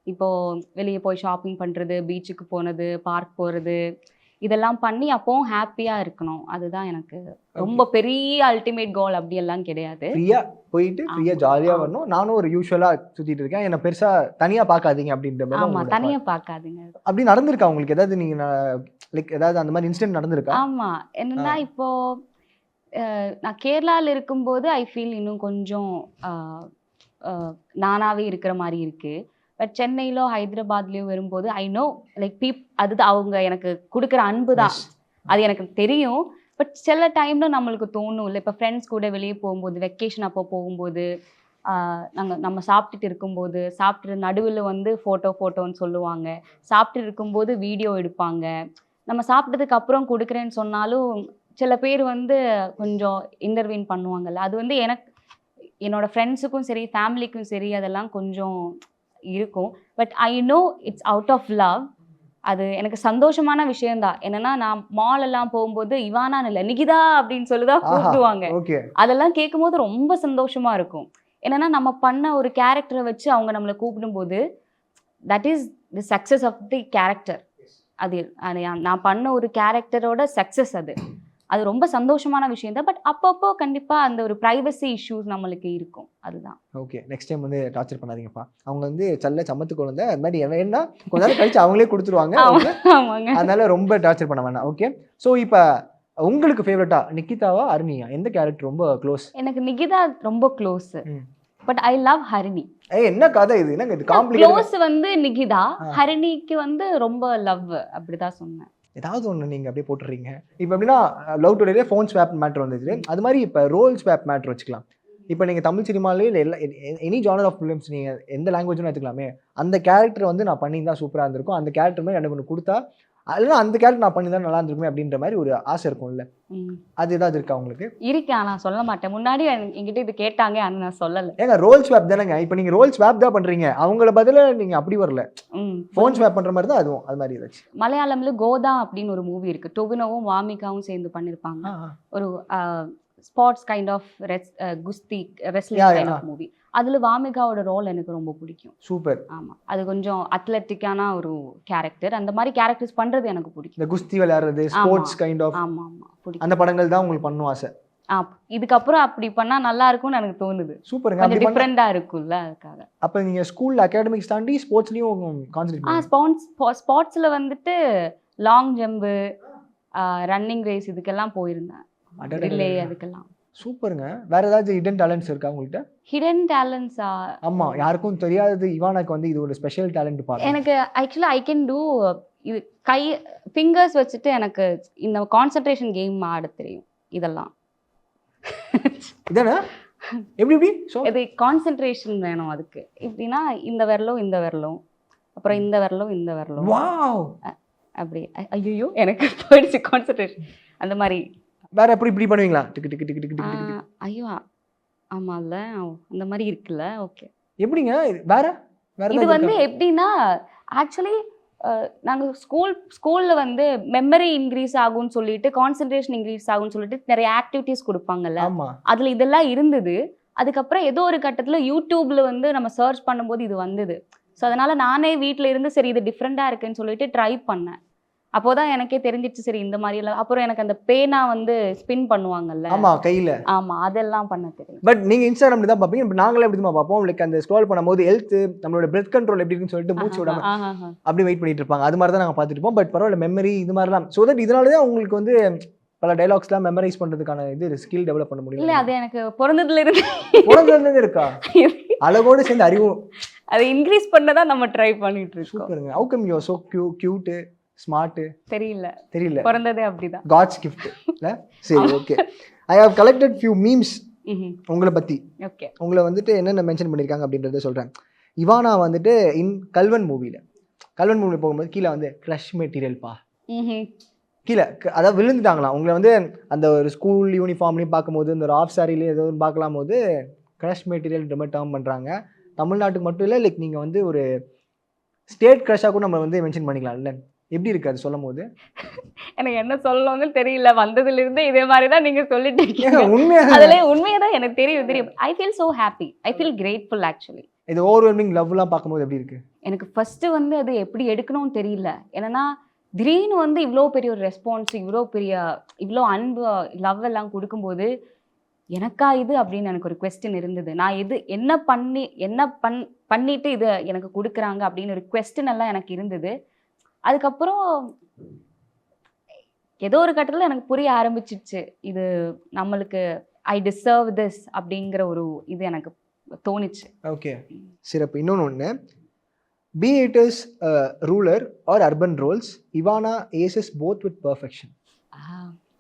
இப்போது வெளியே போய் ஷாப்பிங் பண்ணுறது பீச்சுக்கு போனது பார்க் போகிறது இதெல்லாம் பண்ணி அப்போவும் ஹாப்பியாக இருக்கணும். அதுதான் எனக்கு ரொம்ப பெரிய அல்டிமேட் கோல் அப்படியெல்லாம் கிடையாது. ஃப்ரீயா போயிட்டு ஃப்ரீயா ஆமா, ஜாலியா ஆமா. வரணும். நானும் ஒரு யூஸ்வலா சுத்திட்டு இருக்கேன். என்ன பெருசா தனியா பார்க்காதீங்க அப்படின்ற மாதிரி ஆமாம் தனியாக பார்க்காதீங்க. அப்படி நடந்திருக்கா உங்களுக்கு? ஏதாவது நீங்க லைக் ஏதாவது அந்த மாதிரி இன்சிடென்ட் நடந்திருக்கா? ஆமா. என்னன்னா இப்போ அஹ், நான் கேரளால இருக்கும்போது ஐ ஃபீல் இன்னும் கொஞ்சம் நானாவே இருக்கிற மாதிரி இருக்கு. பட் சென்னையிலோ ஹைதராபாத்லயோ வரும்போது ஐ நோ லைக் பீப் அது அவங்க எனக்கு கொடுக்குற அன்பு தான். அது எனக்கு தெரியும். பட் சில டைம்ல நம்மளுக்கு தோணும் இல்லை. இப்போ ஃப்ரெண்ட்ஸ் கூட வெளியே போகும்போது வெக்கேஷன் அப்போ போகும்போது நாங்கள் நம்ம சாப்பிட்டுட்டு இருக்கும்போது சாப்பிட்டு நடுவில் வந்து ஃபோட்டோ ஃபோட்டோன்னு சொல்லுவாங்க. சாப்பிட்டு இருக்கும்போது வீடியோ எடுப்பாங்க. நம்ம சாப்பிட்டதுக்கு அப்புறம் கொடுக்குறேன்னு சொன்னாலும் சில பேர் வந்து கொஞ்சம் இன்டர்வீன் பண்ணுவாங்கல்ல. அது வந்து எனக்கு என்னோட ஃப்ரெண்ட்ஸுக்கும் சரி ஃபேமிலிக்கும் சரி அதெல்லாம் கொஞ்சம் இருக்கும். But I know it's out of love அது எனக்கு சந்தோஷமான விஷயம்தான். என்னன்னா நான் மால் எல்லாம் போகும்போது இவானா இல்லை நிகிதா அப்படின்னு சொல்லிதான். கூப்பிடுவாங்க. அதெல்லாம் கேட்கும்போது ரொம்ப சந்தோஷமா இருக்கும். என்னன்னா நம்ம பண்ண ஒரு கேரக்டரை வச்சு அவங்க நம்மளை கூப்பிடும்போது that is the success of the character அது நான் பண்ண ஒரு கேரக்டரோட சக்ஸஸ் அது. அது ரொம்ப சந்தோஷமான விஷயம் தான் பட் அப்பப்போ கண்டிப்பா அந்த ஒரு ப்ரைவசி இஷ்யூஸ் நம்மளுக்கு இருக்கும். அதுதான். ஓகே நெக்ஸ்ட் டைம் வந்து டார்ச்சர் பண்ணாதீங்கப்பா. அவங்க வந்து செல்ல சமத்து குழந்தை அது மாதிரி வேணா கொஞ்ச நேரம் கழிச்சு அவங்களே கொடுத்துருவாங்க. அதனால ரொம்ப டார்ச்சர் பண்ண வேணாம். ஓகே ஸோ இப்போ உங்களுக்கு ஃபேவரட்டா நிக்கிதாவா அருணியா? எந்த கேரக்டர் ரொம்ப க்ளோஸ் எனக்கு நிகிதா ரொம்ப close. But I love Harini. என்ன கதை இது? என்னங்க இது காம்ப்ளிகேட் க்ளோஸ் வந்து நிகிதா. ஹரிணிக்கு வந்து ரொம்ப லவ் அப்படிதான் சொன்னேன். ஏதாவது ஒன்று நீங்கள் அப்படியே போட்டுறீங்க. இப்போ எப்படின்னா லவ் டுடேலே ஃபோன் ஸ்வாப் மேட்ரு வந்துச்சு. அது மாதிரி இப்போ ரோல் ஸ்வாப் மேட்ரு வச்சுக்கலாம். இப்போ நீங்கள் தமிழ் சினிமாலே இல்லை எல்லா எனி ஜானர் ஆஃப் ஃபிலிம்ஸ் நீங்கள் எந்த லாங்குவேஜ்னு எடுத்துக்கலாமே. அந்த கேரக்டர் வந்து நான் பண்ணியிருந்தா சூப்பராக இருந்திருக்கும். அந்த கேரக்டர் மாதிரி எனக்கு ஒன்று கொடுத்தா இல்லைன்னா அந்த கேரக்டர் நான் பண்ணியிருந்தா நல்லா இருந்திருக்குமே அப்படின்ற மாதிரி ஒரு ஆசை இருக்கும்ல. அது ஏதாவது இருக்கா உங்களுக்கு? இருக்கா நான் சொல்ல மாட்டேன். முன்னாடி என்- என்கிட்ட இது கேட்டாங்க ஆனா நான் சொல்லல. ஏங்க ரோல் ஸ்வாப் தானேங்க. இப்போ நீங்கள் ரோல் ஸ்வாப் தான் பண்ணுறீங்க அவங்கள பதிலாக நீங்கள் அப்படி வரல. ஃபோன் ஸ்வாப் பண்ணுற மாதிரி தான் அதுவும் அது மாதிரி ஏதாச்சும் மலையாளம்ல கோதா அப்படின்னு ஒரு மூவி இருக்கு. டொவினோவும் வாமிகாவும் சேர்ந்து ஆ. ஒரு ஸ்பார்ட்ஸ் கைண்ட் ஆஃப் குஸ்தி ரெஸ்லிங் கைண்ட் ஆஃப் மூவி அதுல வாமிகாவோட ரோல் எனக்கு ரொம்ப பிடிக்கும். சூப்பர் ஆமா. அது கொஞ்சம் அத்லட்டிக்கான ஒரு கேரக்டர் அந்த மாதிரி கேரக்டர்ஸ் பண்றது எனக்கு பிடிக்கும். இந்த குஸ்தி விளையாடுறது ஸ்போர்ட்ஸ் கைண்ட் ஆஃப் ஆமா ஆமா. பிடிக்கும். அந்த படங்கள் தான் உங்களுக்கு பண்ணும் ஆசை. ஆ, இதுக்கப்புறம் அப்படி பண்ணா நல்லா இருக்கும்னு எனக்கு தோணுது. சூப்பருங்க கொஞ்சம் டிஃப்ரெண்டா இருக்கும்ல அதுக்காக. அப்போ நீங்கள் ஸ்கூல் அகாடமிக்ஸ் தாண்டி ஸ்போர்ட்ஸ்லையும் கான்சன்ட்ரேட் ஆ ஸ்பான்ஸ் ஸ்பார்ட்ஸில் வந்துட்டு லாங் ஜம்பு ரன்னிங் ரேஸ் இதுக்கெல்லாம் போயிருந்தேன். ரிலே அதுக்கெல்லாம் சூப்பருங்க வேற ஏதாவது ஹிடன் டேலண்ட்ஸ் இருக்கா உங்கள்கிட்ட ஹிடன் டேலண்ட்ஸா ஆமா யாருக்கும் தெரியாதது இவானாக்கு வந்து இது ஒரு ஸ்பெஷல் டேலண்ட் பாருங்க. எனக்கு ஆக்சுவலாக ஐ கேன் டூ இது கை ஃபிங்கர்ஸ் வச்சுட்டு எனக்கு இந்த கான்சன்ட்ரேஷன் கேம் ஆட தெரியும். இதெல்லாம். இதானே? எப்படி எப்படி? ஸோ இது கான்சன்ட்ரேஷன் வேணும் அதுக்கு. எப்படின்னா இந்த விரலும் இந்த விரலும் அப்புறம் இந்த விரலும் இந்த விரலும் அப்படி. ஐயோ எனக்கு போயிடுச்சு கான்சன்ட்ரேஷன் அந்த மாதிரி. வேற எப்படி இப்படி பண்ணுவீங்களா? டிக்கு டிக்கு டிக்கு டிக்கு டிக்கு டிக்கு ஐயோ ஆமாம்ல அந்த மாதிரி இருக்குல்ல? ஓகே. எப்படிங்க? இது வேற? வேற இது வந்து? எப்படின்னா ஆக்சுவலி நாங்கள் ஸ்கூல் ஸ்கூலில் வந்து மெமரி இன்க்ரீஸ் ஆகும்னு சொல்லிட்டு கான்சன்ட்ரேஷன் இன்க்ரீஸ் ஆகும்னு சொல்லிட்டு நிறைய ஆக்டிவிட்டீஸ் கொடுப்பாங்கல்ல? அதில் இதெல்லாம் இருந்தது. அதுக்கப்புறம் ஏதோ ஒரு கட்டத்தில் யூடியூப்ல வந்து நம்ம சர்ச் பண்ணும்போது இது வந்தது. ஸோ அதனால நானே வீட்டில் இருந்து சரி இது டிஃப்ரெண்ட்டாக இருக்குன்னு சொல்லிட்டு ட்ரை பண்ணேன். அப்போதான் எனக்கே தெரிஞ்சிச்சு சரி இந்த மாதிரி எல்லாம். அப்புறம் எனக்கு அந்த பேனா வந்து ஸ்பின் பண்ணுவாங்கல்ல. ஆமா கையில. ஆமா அதெல்லாம் பண்ண தெரியும். பட் நீங்க இன்ஸ்டாகிராம் தான் பார்ப்பீங்க. இப்போ நாங்களே எப்படி தான் பார்ப்போம். லைக் அந்த ஸ்க்ரோல் பண்ணும்போது ஹெல்த் நம்மளோட பிரெத் கண்ட்ரோல் எப்படி இருக்குன்னு சொல்லிட்டு மூச்சு விடாம. அப்படி வெயிட் பண்ணிட்டு இருப்பாங்க. அது மாதிரி தான் நாங்கள் பார்த்துட்டு இருப்போம். பட் பரவாயில்ல மெமரி இது மாதிரிலாம். ஸோ தட் இதனால தான் உங்களுக்கு வந்து பல டைலாக்ஸ்லாம் மெமரைஸ் பண்றதுக்கான இது ஸ்கில் டெவலப் பண்ண இல்ல முடியும் அது எனக்கு பிறந்ததுல இருந்து. உலகம் இருக்கா? அழகோடு சேர்ந்து அறிவும். அதை இன்க்ரீஸ் பண்ணதான் நம்ம ட்ரை பண்ணிட்டு இருக்கோம். சூப்பருங்க ஹவு கம் யூ ஸோ கியூ கியூட்டு ஸ்மார்ட்டு. தெரியல. தெரியல. பிறந்ததே அப்படிதான். காட்ஸ் கிஃப்ட் இல்லை? சரி okay I have collected few memes உங்களை பற்றி ஓகே உங்களை வந்துட்டு என்னென்ன மென்ஷன் பண்ணியிருக்காங்க அப்படின்றத சொல்கிறேன் இவானா வந்துட்டு இன் கல்வன் மூவியில் கல்வன் மூவியில் போகும்போது கீழே வந்து க்ரஷ் மெட்டீரியல்ப்பா கீழே க- அதாவது விழுந்துட்டாங்களாம். உங்களை வந்து அந்த ஒரு ஸ்கூல் யூனிஃபார்ம்லையும் பார்க்கும்போது இந்த ஒரு ஆஃப் சாரிலையும் ஏதோ ஒன்று பார்க்கலாம் போது க்ரஷ் மெட்டீரியல்ன்ற மாதிரி டேர்ம் பண்ணுறாங்க தமிழ்நாட்டுக்கு மட்டும் இல்லை லைக் நீங்கள் வந்து ஒரு ஸ்டேட் க்ரஷாக கூட நம்ம வந்து மென்ஷன் பண்ணிக்கலாம் இல்லை? எப்படி இருக்கு அது சொல்லும் போது எனக்கு என்ன சொல்லணும்னு தெரியல. வந்ததுல இருந்து இதே மாதிரி தான் நீங்க சொல்லிட்டு ஏங்க, இருக்கீங்க. உண்மையா? அதுல உண்மையா தான் எனக்கு தெரியும் தெரியும். I feel so happy I feel grateful actually இது ஓவர்வெல்மிங் லவ்லாம் பார்க்கும்போது எப்படி இருக்கு? எனக்கு ஃபர்ஸ்ட் வந்து அது எப்படி எடுக்கணும்னு தெரியல. என்னன்னா திடீர்னு வந்து இவ்வளோ பெரிய ஒரு ரெஸ்பான்ஸ் இவ்வளோ பெரிய இவ்வளோ அன்பு லவ் எல்லாம் கொடுக்கும்போது எனக்கா இது அப்படின்னு எனக்கு ஒரு கொஸ்டின் இருந்தது. நான் எது என்ன பண்ணி என்ன பண் பண்ணிட்டு இது எனக்கு கொடுக்குறாங்க அப்படின்னு ஒரு கொஸ்டின் எல்லாம் எனக்கு இருந்தது. அதுக்கப்புறம் ஏதோ ஒரு கட்டத்தில் எனக்கு புரிய ஆரம்பிச்சிடுச்சு. இது நம்மளுக்கு ஐ டிசர்வ் திஸ் அப்படிங்கிற ஒரு இது எனக்கு தோணுச்சு. ஓகே சிறப்பு. இன்னொன்று ஒன்று B it is rural or urban roles Ivana aces both with perfection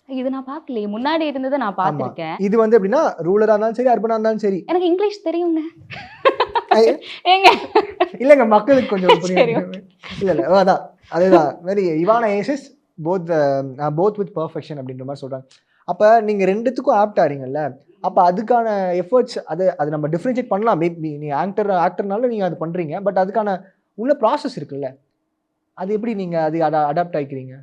இது நான் பார்க்கலையே. முன்னாடி இருந்ததை நான் பார்த்துருக்கேன். இது வந்து எப்படின்னா ரூலராக இருந்தாலும் சரி அர்பனாக இருந்தாலும் சரி. எனக்கு இங்கிலீஷ் தெரியுங்க. ஏங்க. இல்லைங்க மக்களுக்கு கொஞ்சம். புரியும் இல்லை இல்லை அதான். அதுதான். Very Ivana aces both both with perfection அப்படின்ற மாதிரி சொல்கிறாங்க அப்போ நீங்கள் ரெண்டுத்துக்கும் ஆப்ட் ஆறீங்கல்ல அப்போ அதுக்கான எஃபர்ட்ஸ் அது அது நம்ம டிஃப்ரென்ஷியேட் பண்ணலாம். மேபி நீ ஆக்டர் ஆக்டர்னாலும் நீங்கள் அது பண்ணுறீங்க பட் அதுக்கான உள்ள ப்ராசஸ் இருக்குல்ல. அது எப்படி நீங்கள் அது அடாப்ட் ஆகிக்கிறீங்க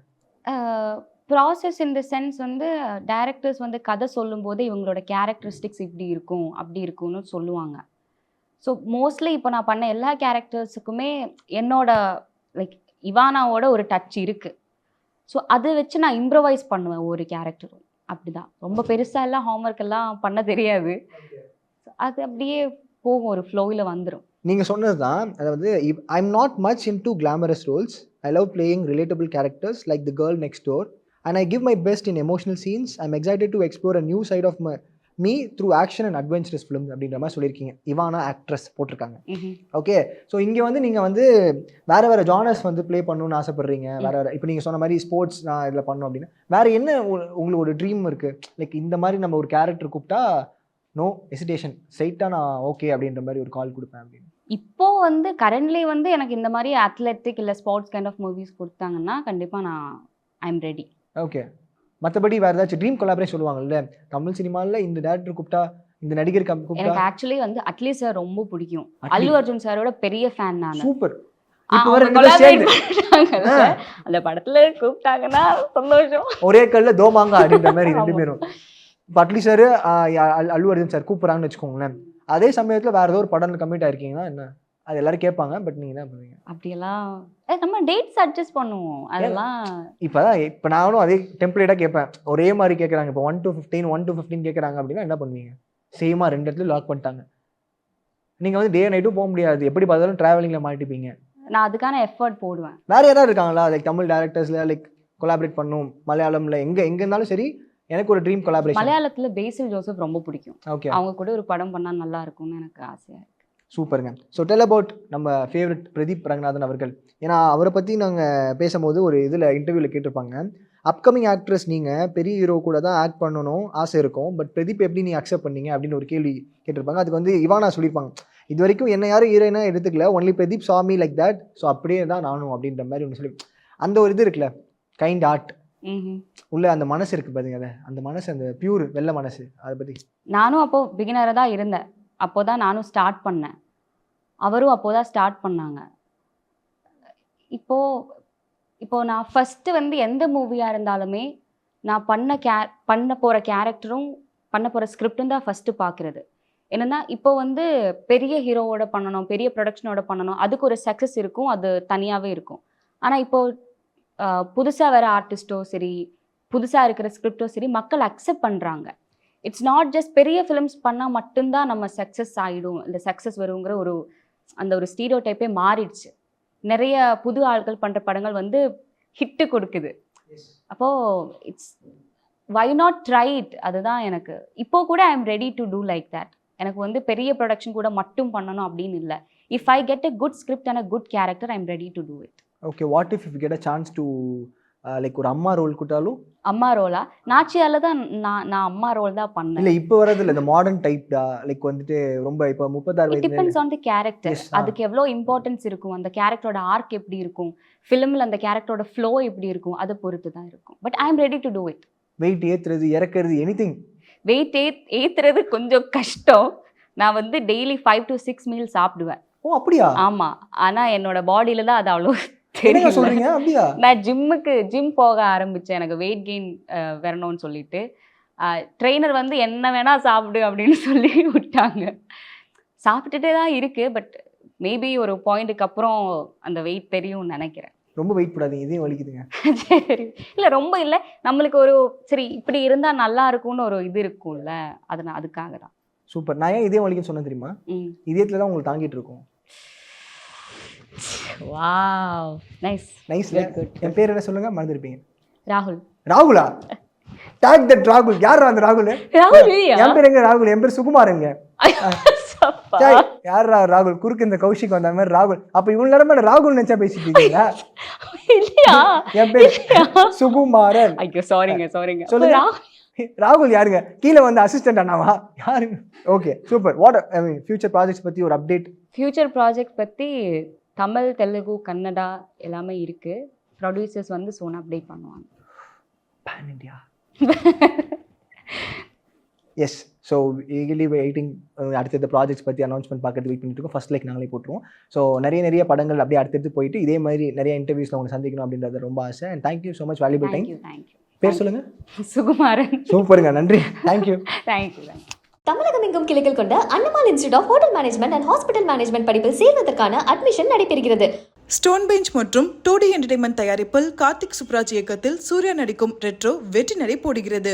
ப்ராசஸ் இன் த சென்ஸ் வந்து டேரக்டர்ஸ் வந்து கதை சொல்லும்போது இவங்களோட கேரக்டரிஸ்டிக்ஸ் இப்படி இருக்கும் அப்படி இருக்கும்னு சொல்லுவாங்க. ஸோ மோஸ்ட்லி இப்போ நான் பண்ண எல்லா கேரக்டர்ஸுக்குமே என்னோட லைக் இவானாவோட ஒரு டச் இருக்குது ஸோ அதை வச்சு நான் இம்ப்ரவைஸ் பண்ணுவேன் ஒரு கேரக்டரும் அப்படிதான். ரொம்ப பெருசாக எல்லாம் ஹோம்ஒர்க் எல்லாம் பண்ண தெரியாது. அது அப்படியே போகும் ஒரு ஃப்ளோவில் வந்துடும் நீங்கள் சொன்னது தான் அதாவது I am not much into glamorous roles I love playing relatable characters like the girl next door and I give my best in emotional scenes I am excited to explore a new side of my me through action and adventurous film அப்படின்ற மாதிரி சொல்லியிருக்கீங்க. Ivana actress போட்டிருக்காங்க. Okay so இங்கே வந்து நீங்கள் வந்து வேற வேற ஜானர்ஸ் வந்து ப்ளே பண்ணணும்னு ஆசைப்படுறீங்க. வேற வேற இப்போ நீங்கள் சொன்ன மாதிரி ஸ்போர்ட்ஸ் நான் இதில் பண்ணணும் அப்படின்னு வேற என்ன உங்களுக்கு ஒரு ட்ரீம் இருக்கு? லைக் இந்த மாதிரி நம்ம ஒரு கேரக்டர் கூப்பிட்டா நோ எசிடேஷன் ஸ்ட்ரைட்டாக நான் ஓகே அப்படின்ற மாதிரி ஒரு கால் கொடுப்பேன் அப்படின்னு. இப்போ வந்து கரண்ட்லி வந்து எனக்கு இந்த மாதிரி அத்லெட்டிக் இல்லை ஸ்போர்ட்ஸ் கைண்ட் ஆஃப் மூவிஸ் கொடுத்தாங்கன்னா கண்டிப்பாக நான் ஐ எம் ரெடி ஓகே மற்றபடி வேறு ஏதாச்சும் ட்ரீம் கொலாபரேஷன் சொல்லுவாங்கல்ல தமிழ் சினிமாவில் இந்த டேரக்டர் கூப்பிட்டா இந்த நடிகர் எனக்கு ஆக்சுவலி வந்து அட்லி சார் ரொம்ப பிடிக்கும். அல்லு அர்ஜுன் சாரோட பெரிய ஃபேன் நான். சூப்பர் அந்த படத்துல கூப்பிட்டாங்கன்னா சந்தோஷம். ஒரே கல்ல தோமாங்க அப்படின்ற மாதிரி ரெண்டு. பேரும். இப்போ அட்லி சார் அல்லு அர்ஜுன் சார் கூப்பிட்றாங்கன்னு வச்சுக்கோங்களேன். அதே சமயத்தில் வேற ஏதோ ஒரு படம் கம்மிட் ஆயிருக்கீங்கன்னா என்ன? அது எல்லாரும் கேட்பாங்க பட் நீங்கள் என்ன பண்ணுவீங்க? அப்படியெல்லாம் நம்ம டேட்ஸ் அட்ஜஸ்ட் பண்ணுவோம். அதெல்லாம் இப்போ தான் இப்போ நானும் அதே டெம்ப்ளேட்டாக கேட்பேன். ஒரே மாதிரி கேட்குறாங்க. இப்போ one to fifteen one to fifteen கேட்குறாங்க அப்படின்னா என்ன பண்ணுவீங்க? சேமாக ரெண்டு இடத்துல லாக் பண்ணிட்டாங்க. நீங்கள் வந்து டே நைட்டும் போக முடியாது. எப்படி பார்த்தாலும் ட்ராவலிங்கில் மாட்டிப்பீங்க. நான் அதுக்கான எஃபர்ட் போடுவேன். வேற யாராவது இருக்காங்களா? லைக் தமிழ் டேரக்டர்ஸ்ல லைக் கொலாபரேட் பண்ணும். மலையாளம்ல எங்க எங்க இருந்தாலும் சரி எனக்கு ஒரு ட்ரீம் கொலாபரேஷன் மலையாளத்துல பேசில் ஜோசப் ரொம்ப பிடிக்கும். ஓகே அவங்க கூட ஒரு படம் பண்ணா நல்லா இருக்கும்னு எனக்கு ஆசையா இருக்கு. சூப்பருங்க. ஸோ டெல் அபவுட் நம்ம ஃபேவரட் பிரதீப் ரங்கநாதன் அவர்கள். ஏன்னா அவரை பற்றி நாங்கள் பேசும்போது ஒரு இதில் இன்டர்வியூவில் கேட்டிருப்பாங்க. அப்கமிங் ஆக்ட்ரஸ் நீங்கள் பெரிய ஹீரோ கூட தான் ஆக்ட் பண்ணணும் ஆசை இருக்கும். பட் பிரதீப் எப்படி நீ அக்செப்ட் பண்ணீங்க அப்படின்னு ஒரு கேள்வி கேட்டிருப்பாங்க. அதுக்கு வந்து இவானா சொல்லியிருப்பாங்க. இது வரைக்கும் என்ன யாரும் ஹீரோயினாக எடுத்துக்கல. ஒன்லி பிரதீப் சாமி லைக் தட் ஸோ அப்படியே தான் நானும் அப்படின்ற மாதிரி ஒன்று சொல்லி அந்த ஒரு இது இருக்குல்ல. Kind heart. உள்ள அந்த மனசு இருக்கு பாருங்க அந்த மனசு அந்த பியூர் வெள்ளை மனசு. அதை பற்றி நானும் அப்போ பிகினராக தான் இருந்தேன். அப்போ தான் நானும் ஸ்டார்ட் பண்ணேன். அவரும் அப்போ தான் ஸ்டார்ட் பண்ணாங்க. இப்போது இப்போ நான் ஃபஸ்ட்டு வந்து எந்த மூவியாக இருந்தாலுமே நான் பண்ண கே பண்ண போகிற கேரக்டரும் பண்ண போகிற ஸ்கிரிப்டும் தான் ஃபஸ்ட்டு பார்க்குறது என்னென்னா இப்போ வந்து பெரிய ஹீரோவோட பண்ணணும் பெரிய ப்ரொடக்ஷனோட பண்ணணும் அதுக்கு ஒரு சக்ஸஸ் இருக்கும் அது தனியாகவே இருக்கும். ஆனால் இப்போது புதுசாக வர ஆர்டிஸ்ட்டோ சரி புதுசாக இருக்கிற ஸ்கிரிப்டோ சரி மக்கள் அக்செப்ட் பண்ணுறாங்க இட்ஸ் நாட் ஜஸ்ட் பெரிய ஃபிலிம்ஸ் பண்ணால் மட்டும்தான் நம்ம சக்ஸஸ் ஆகிடும் இல்லை சக்ஸஸ் வருங்கிற ஒரு அந்த ஒரு ஸ்டீரியோ டைப்பே மாறிடுச்சு. நிறைய புது ஆட்கள் பண்ணுற படங்கள் வந்து ஹிட்டு கொடுக்குது. அப்போது it's why not try it அதுதான் எனக்கு. இப்போ கூட I am ready to do like that எனக்கு வந்து பெரிய ப்ரொடக்ஷன் கூட மட்டும் பண்ணணும் அப்படின்னு இல்லை. If I get a good script and a good character I am ready to do it okay what if you get a chance to like ஒரு அம்மா ரோல் கூட்டாலும் அம்மா ரோலா நாச்சியால தான் நான் நான் அம்மா ரோல் தான் பண்ணேன். இல்ல இப்போ வரது இல்ல இந்த மாடர்ன் டைப்டா லைக் வந்துட்டு ரொம்ப இப்போ முப்பத்தாறு வயது டிபெண்ட்ஸ் ஆன் தி கேரக்டர். அதுக்கு எவ்வளோ இம்பார்ட்டன்ஸ் இருக்கும் அந்த கேரக்டரோட ஆர்க் எப்படி இருக்கும் ஃபிலிமில் அந்த கேரக்டரோட ஃப்ளோ எப்படி இருக்கும் அதை பொறுத்து தான் இருக்கும். But I am ready to do it weight ஏத்துறது இறக்குறது எனிதிங் வெயிட் ஏ ஏத்துறது கொஞ்சம் கஷ்டம். நான் வந்து daily five to six meal சாப்பிடுவேன். ஓ அப்படியா? ஆமா. ஆனா என்னோட பாடியில தான் அது அவ்வளோ சொல்றீங்க? அப்படியா? நான் ஜிம்முக்கு ஜிம் போக ஆரம்பிச்சேன். எனக்கு வெயிட் கெயின் வரணும்னு சொல்லிட்டு. ட்ரெயினர் வந்து என்ன வேணா சாப்பிடு அப்படின்னு சொல்லி விட்டாங்க. சாப்பிட்டுட்டே தான் இருக்கு பட் மேபி ஒரு பாயிண்ட்டுக்கு அப்புறம் அந்த வெயிட் தெரியும்னு நினைக்கிறேன். ரொம்ப வெயிட் போடாதீங்க இதையும் வலிக்குதுங்க. சரி. இல்லை ரொம்ப இல்லை. நம்மளுக்கு ஒரு சரி இப்படி இருந்தா நல்லா இருக்கும்னு ஒரு இது இருக்கும்ல. அது நான் அதுக்காக தான். சூப்பர். நான் ஏன் இதயம் வலிக்குன்னு சொன்னேன் தெரியுமா? இதயத்துல தான் உங்களுக்கு தாங்கிட்டு இருக்கும். வாவ் நைஸ் good, என் பேர் என்ன சொல்லுங்க? மறந்துருப்பீங்க. ராகுல். ராகுலா? டாக் தட் ராகுல் யார் அந்த ராகுல்? ராகுல் என் பேர் எங்க ராகுல்? என் பேர் சுகுமாருங்க. யார்ரா ராகுல்? குறுக்கு இந்த கௌஷிக் வந்த மாதிரி ராகுல். அப்ப இவ்வளவு நேரமா ராகுல் நினைச்சா பேசிட்டு இருக்கீங்களா? இல்லையா? என் பேர் சுகுமாரன். ஐயோ சாரிங்க சாரிங்க சொல்லுங்க. ராகுல் யாருங்க? கீழே வந்து அசிஸ்டன்ட் அண்ணாவா? யாருங்க okay super what I mean future projects பத்தி ஒரு அப்டேட் ஃபியூச்சர் ப்ராஜெக்ட் பத்தி தமிழ் தெலுங்கு கன்னடா எல்லாமே இருக்கு. ப்ரொடியூசர்ஸ் வந்து சோன் அப்டேட் பண்ணுவாங்க. Pan India yes so eagerly waiting அடுத்தடுத்த ப்ராஜெக்ட்ஸ் பற்றி அனௌன்ஸ்மெண்ட் பார்க்கறது வெயிட் பண்ணிட்டு இருக்கோம். ஃபர்ஸ்ட் லைக் நாங்களே போட்டுருவோம். ஸோ நிறைய நிறைய படங்கள் அப்படியே அடுத்தடுத்து போயிட்டு இதே மாதிரி நிறைய இன்டர்வியூஸில் உங்களை சந்திக்கணும் அப்படின்றது ரொம்ப ஆசை. And thank you so much valuable time பேர் சொல்லுங்க. சுகுமாரன். சூப்பருங்க நன்றி. தேங்க்யூ தேங்க்யூ தேங்க்யூ தமிழகம் எங்கும் கிளைகள் கொண்ட Annamalai institute of hotel management and hospital management படிப்பில் சேர்வதற்கான அட்மிஷன் நடைபெறுகிறது. ஸ்டோன் பெஞ்ச் மற்றும் டூ டி என்டர்டைன்மெண்ட் தயாரிப்பில் கார்த்திக் சுப்ராஜ் இயக்கத்தில் சூர்யா நடிக்கும் ரெட்ரோ வெற்றி நடை போடுகிறது.